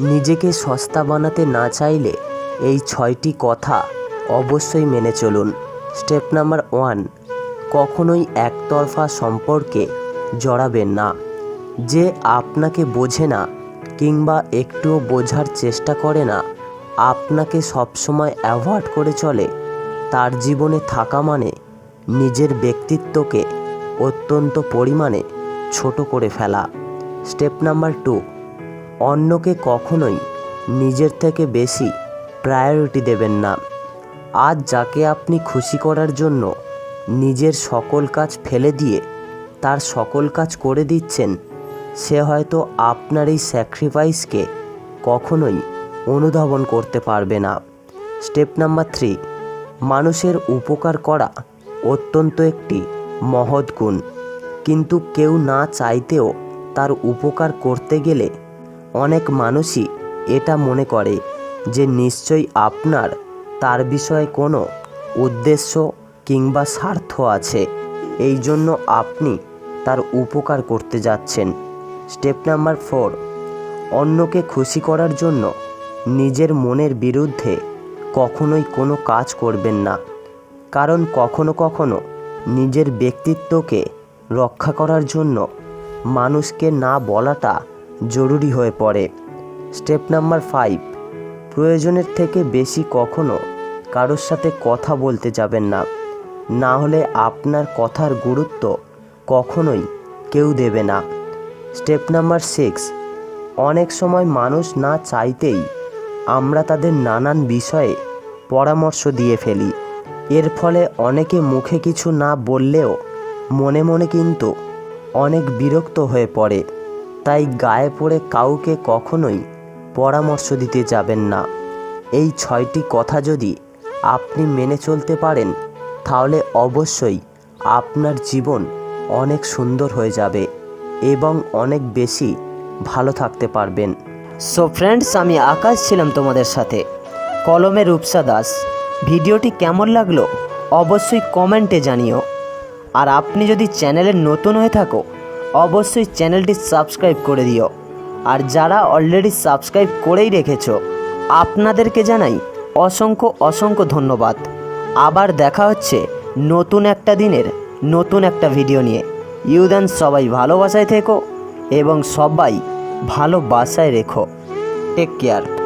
নিজেকে সস্তা বানাতে না চাইলে এই ছয়টি কথা অবশ্যই মেনে চলুন। স্টেপ নাম্বার ওয়ান, কখনোই একতরফা সম্পর্কে জড়াবেন না। যে আপনাকে বোঝে না কিংবা একটুও বোঝার চেষ্টা করে না, আপনাকে সবসময় অ্যাভয়েড করে চলে, তার জীবনে থাকা মানে নিজের ব্যক্তিত্বকে অত্যন্ত পরিমাণে ছোট করে ফেলা। স্টেপ নাম্বার টু অন্যকে কখনোই নিজের থেকে বেশি প্রায়োরিটি দেবেন না। আজ যাকে আপনি খুশি করার জন্য নিজের সকল কাজ ফেলে দিয়ে তার সকল কাজ করে দিচ্ছেন, সে হয়তো আপনার এই স্যাক্রিফাইসকে কখনোই অনুধাবন করতে পারবে না। স্টেপ নাম্বার থ্রি মানুষের উপকার করা অত্যন্ত একটি মহৎ গুণ। কিন্তু কেউ না চাইতেও তার উপকার করতে গেলে অনেক মানুষই এটা মনে করে যে নিশ্চয়ই আপনার তার বিষয়ে কোনো উদ্দেশ্য কিংবা স্বার্থ আছে। এই জন্য আপনি তার উপকার করতে যাচ্ছেন। স্টেপ নাম্বার ফোর, অন্যকে খুশি করার জন্য নিজের মনের বিরুদ্ধে কখনোই কোনো কাজ করবেন না। কারণ কখনো কখনো নিজের ব্যক্তিত্বকে রক্ষা করার জন্য মানুষকে না বলাটা জরুরি হয়ে পড়ে। স্টেপ নাম্বার ফাইভ প্রয়োজনের থেকে বেশি কখনো কারোর সাথে কথা বলতে যাবেন না। না হলে আপনার কথার গুরুত্ব কখনোই কেউ দেবে না। স্টেপ নাম্বার সিক্স অনেক সময় মানুষ না চাইতেই আমরা তাদের নানান বিষয়ে পরামর্শ দিয়ে ফেলি। এর ফলে অনেকে মুখে কিছু না বললেও মনে মনে কিন্তু অনেক বিরক্ত হয়ে পড়ে। তাই গায়ে পড়ে কাউকে কখনোই পরামর্শ দিতে যাবেন না। এই ছয়টি কথা যদি আপনি মেনে চলতে পারেন, তাহলে অবশ্যই আপনার জীবন অনেক সুন্দর হয়ে যাবে এবং অনেক বেশি ভালো থাকতে পারবেন। সো ফ্রেন্ডস আমি আকাশ ছিলাম তোমাদের সাথে। কলমে রূপসা দাস। ভিডিওটি কেমন লাগল? অবশ্যই কমেন্টে জানিও। আর আপনি যদি চ্যানেলে নতুন হয়ে থাকো অবশ্যই চ্যানেলটি সাবস্ক্রাইব করে দিও। আর যারা অলরেডি সাবস্ক্রাইব করেই রেখেছো, আপনাদেরকে জানাই অসংখ্য অসংখ্য ধন্যবাদ। আবার দেখা হচ্ছে নতুন একটা দিনের নতুন একটা ভিডিও নিয়ে। ইউদান, সবাই ভালোবাসায় থেকো এবং সবাই ভালোবাসায় রেখো। Take care